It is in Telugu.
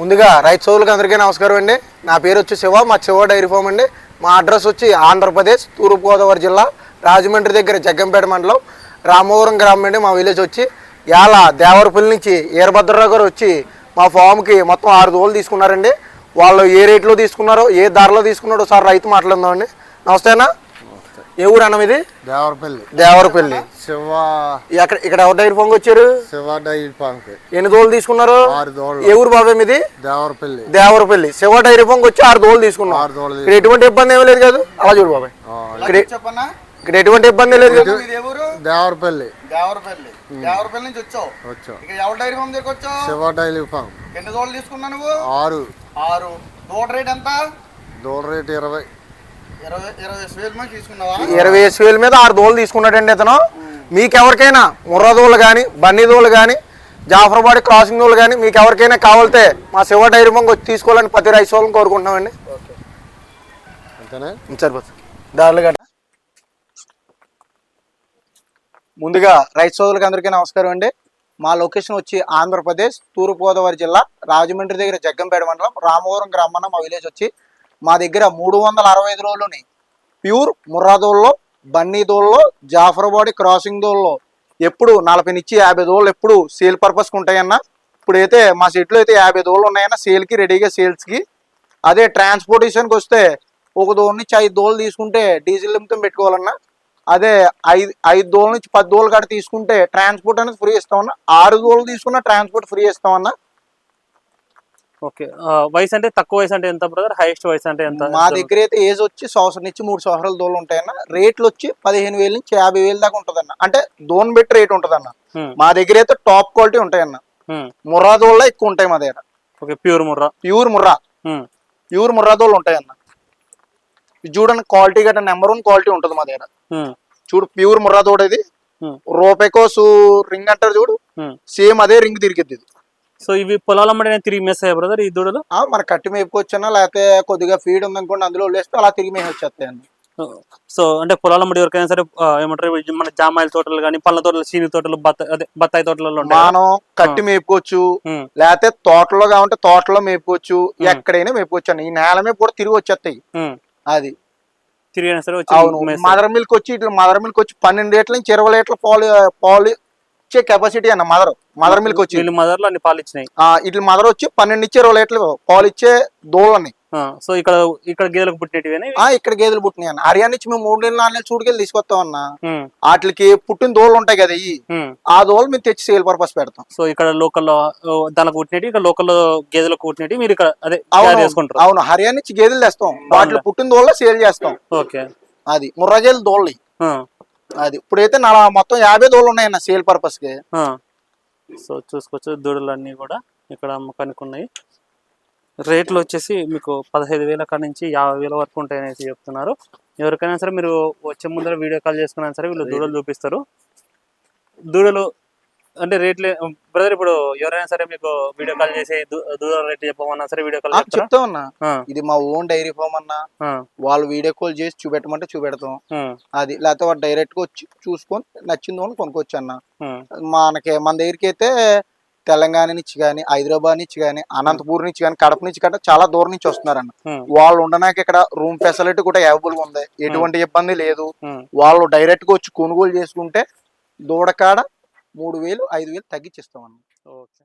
ముందుగా రైతు సోదరులకు అందరికీ నమస్కారం అండి. నా పేరు వచ్చి శివ మా శివ డైరీ ఫామ్ అండి. మా అడ్రస్ వచ్చి ఆంధ్రప్రదేశ్ తూర్పుగోదావరి జిల్లా రాజమండ్రి దగ్గర జగ్గంపేట మండలం రామవరం గ్రామం అండి. మా విలేజ్ వచ్చి యాల దేవరపల్లి నుంచి ఈరభద్రరావు గారు వచ్చి మా ఫామ్కి మొత్తం ఆరు దోలు తీసుకున్నారండి. వాళ్ళు ఏ రేట్లో తీసుకున్నారో ఏ ధరలో తీసుకున్నారో సార్ రైతు మాట్లాడుదామండి. నమస్తే అన్న. ఏ ఊరు అన్నం ఇది? దేవరపల్లి. దేవరపల్లి. శివ ఎక్కడ ఇక్కడ ఎవరు డైరీ ఫామ్కి వచ్చారు శివ డైరీ ఫామ్కి. ఎన్ని దోలు తీసుకున్నారు? ఆరు దోళ్ళు. ఏ ఊరు బాబాయ్ మీది? దేవరపల్లి. దేవరపల్లి. శివ డైరీ ఫామ్కి వచ్చి ఆరు దోలు తీసుకున్నాం. ఆరు దోళ్ళు ఇక్కడ ఎటువంటి ఇబ్బంది ఏమీ లేదు కదా. అలా చూడు బాబాయ్. ఇక్కడ చెప్పన్నా? ఇక్కడ ఎటువంటి ఇబ్బంది లేదు దేవరపల్లి. దేవరపల్లి. దేవరపల్లి నుంచి వచ్చావు? వచ్చాం. ఇక ఎవరి డైరీ ఫామ్ దగ్గర వచ్చావు? Shiva dairy farm. ఎన్ని దోళ్ళు తీసుకున్నా నువ్వు? ఆరు. ఆరు. దూడ రేట్ ఎంత? దోళ్ళ రేటు ఇరవై. ఇరవై ఇరవై వేలు మంది తీసుకున్నావా? ఇరవై వేసి వేల మీద ఆరు దోలు తీసుకున్నాడండి ఇతను. మీకు ఎవరికైనా ముర్రా దోలు కానీ బన్నీ దోలు కానీ జాఫర్బాడి క్రాసింగ్ దోలు కానీ మీకు ఎవరికైనా కావాలితే మా శివ డైరీ ఫామ్కి వచ్చి తీసుకోవాలని ప్రతి రైతు సోళ్ళని కోరుకుంటున్నామండి. అంతేనా? సరిపోతుంది దారులు గట్ట ముందుగా రైతు సోదరులకు అందరికీ నమస్కారం అండి. మా లొకేషన్ వచ్చి ఆంధ్రప్రదేశ్ తూర్పుగోదావరి జిల్లా రాజమండ్రి దగ్గర జగ్గంపేట మండలం రామవరం గ్రామం మా విలేజ్ వచ్చి మా దగ్గర మూడు వందల అరవై ఐదు రోజులని ప్యూర్ ముర్రాదోల్లో బన్నీ దోల్లో జాఫర్బాడి క్రాసింగ్ దోళ్ళలో ఎప్పుడు నలభై నుంచి యాభై దోళ్ళు ఎప్పుడు సేల్ పర్పస్కి ఉంటాయన్న ఇప్పుడైతే మా సెట్లో అయితే యాభై దోళ్ళు ఉన్నాయన్నా సేల్కి రెడీగా సేల్స్కి. అదే ట్రాన్స్పోర్టేషన్కి వస్తే ఒక దోళ్ళ నుంచి ఐదు దోళ్ళు తీసుకుంటే డీజిల్ నిమిత్తం పెట్టుకోవాలన్నా అదే ఐదు ఐదు దోళ్ళ నుంచి పది దోళ్ళు కాడ తీసుకుంటే ట్రాన్స్పోర్ట్ అనేది ఫ్రీ ఇస్తామన్నా ఆరు దోళ్ళు తీసుకున్నా ట్రాన్స్పోర్ట్ ఫ్రీ ఇస్తామన్నా ఓకే. వయసు అంటే తక్కువ వయసు అంటే ఎంత బ్రదర్ హైయెస్ట్ వయసు అంటే ఎంత? మా దగ్గర అయితే ఏజ్ వచ్చి సంవత్సరం నుంచి మూడు సంవత్సరాల దోలు ఉంటాయన్న. రేట్లు వచ్చి పదిహేను వేల నుంచి యాభై వేల దాకా ఉంటుందన్న. అంటే దోన్ బెట్టి రేట్ ఉంటుందన్న. మా దగ్గర అయితే టాప్ క్వాలిటీ ఉంటాయన్న ముర్రా దోళ్ళ ఎక్కువ ఉంటాయి మా దగ్గర. Okay pure Murrah. Pure Murrah. Pure Murrah దోళ్ళు ఉంటాయన్న. ఇది చూడండి క్వాలిటీ గట్రా నెంబర్ వన్ క్వాలిటీ ఉంటుంది మా దగ్గర. చూడు ప్యూర్ ముర్రా దోడ ఇది రూపాయికోసు రింగ్ అంటారు చూడు. సేమ్ అదే రింగ్ తిరిగిద్ది సో ఇవి పొలాల అమ్మడే తిరిగి మేస్తాయి బ్రదర్ ఈ దూడలు? మన కట్టి మేపుకొచ్చినా? లేకపోతే కొద్దిగా ఫీడ్ ఉందనుకోండి అందులో వదిలేస్తే అలా తిరిగి మేము వచ్చేస్తాయండి సో అంటే పొలాల అమ్మడి ఎవరికైనా సరే ఏమంటారు మన జామాయిల తోటలు కానీ పళ్ళ తోటలు సీని తోటలు బత్తాయి తోటలలో? మనం కట్టి మేపుకోవచ్చు లేకపోతే తోటలో కావాలంటే తోటలో మేపుకోవచ్చు ఎక్కడైనా మేపుకోవచ్చు అండి ఈ నేల మీద కూడా తిరిగి వచ్చేస్తాయి. అది. తిరిగినా సరే. మదర్ మిల్క్ వచ్చి ఇట్లా మదర్ మిల్క్ వచ్చి పన్నెండు లీటర్ల నుంచి ఇరవై లీటర్ల పాలు పాలు ఇచ్చే కెపాసిటీ అన్న మదర్ మదర్ మిల్క్ వచ్చి. వీళ్ళు మదర్లో అన్ని పాలు ఇచ్చినాయి. ఇట్లా మదర్ వచ్చి పన్నెండు నుంచి ఇరవై లీటర్లు పాలు ఇచ్చే దోళ్ళని. ఆ, సో ఇక్కడ ఇక్కడ గేదెలకు? ఆ ఇక్కడ గేదెలు పుట్టినాయి అన్న. హర్యానా నుంచి మేము మూడు నెలలు నాలుగు నెలలు చూడుకెళ్ళి తీసుకొస్తాం అన్న. వాటికి పుట్టిన దోళ్ళు ఉంటాయి కదా ఉమ్. ఆ దోళ్ళు మేము తెచ్చి సేల్ పర్పస్ పెడతాం. సో ఇక్కడ లోకల్లో దానికి పుట్టినవి ఇక్కడ లోకల్లో గేదెలకు పుట్టినవి మీరు ఇక్కడ అదే చేసుకుంటారు. అవును. హర్యానా నుంచి గేదెలు తెస్తాం. వాటిలో పుట్టిన దోళ్ళ సేల్ చేస్తాం. ఓకే. అది ముర్రాజేలు దోళ్ళు ఆ, అది. ఇప్పుడైతే నా మొత్తం యాభై దోళ్ళు ఉన్నాయన్న సేల్ పర్పస్కి. సో చూసుకోవచ్చు దూడలు అన్నీ కూడా ఇక్కడ అమ్మకానికి ఉన్నాయి. రేట్లు వచ్చేసి మీకు పదహైదు వేల కాడ నుంచి యాభై వేల వరకు ఉంటాయనేసి చెప్తున్నారు. ఎవరికైనా సరే మీరు వచ్చే ముందర వీడియో కాల్ చేసుకున్నా సరే వీళ్ళు దూడలు చూపిస్తారు. దూడలు అంటే రేట్లు బ్రదర్ ఇప్పుడు ఎవరైనా సరే మీకు వీడియో కాల్ చేసి దూ- దూడల రేట్ చెప్పమన్నా సరే వీడియో కాల్ చెప్తాం అన్న ఆ, ఇది మా ఓన్ డైరీ ఫామ్ అన్న. వాళ్ళు వీడియో కాల్ చేసి చూపెట్టమంటే చూపెడతాం. అది లేకపోతే వాడు డైరెక్ట్గా వచ్చి చూసుకొని నచ్చిందో అని కొనుక్కోవచ్చు అన్న. మనకి మన దగ్గరికి అయితే తెలంగాణ నుంచి కానీ హైదరాబాద్ నుంచి కానీ అనంతపూర్ నుంచి కానీ కడప నుంచి కానీ చాలా దూరం నుంచి వస్తున్నారన్న. వాళ్ళు ఉండడానికి ఇక్కడ రూమ్ ఫెసిలిటీ కూడా అవైలబుల్ ఉంది. ఎటువంటి ఇబ్బంది లేదు. వాళ్ళు డైరెక్ట్గా వచ్చి కొనుగోలు చేసుకుంటే దూడకాడ మూడు వేలు ఐదు వేలు తగ్గించిస్తామన్న ఓకే.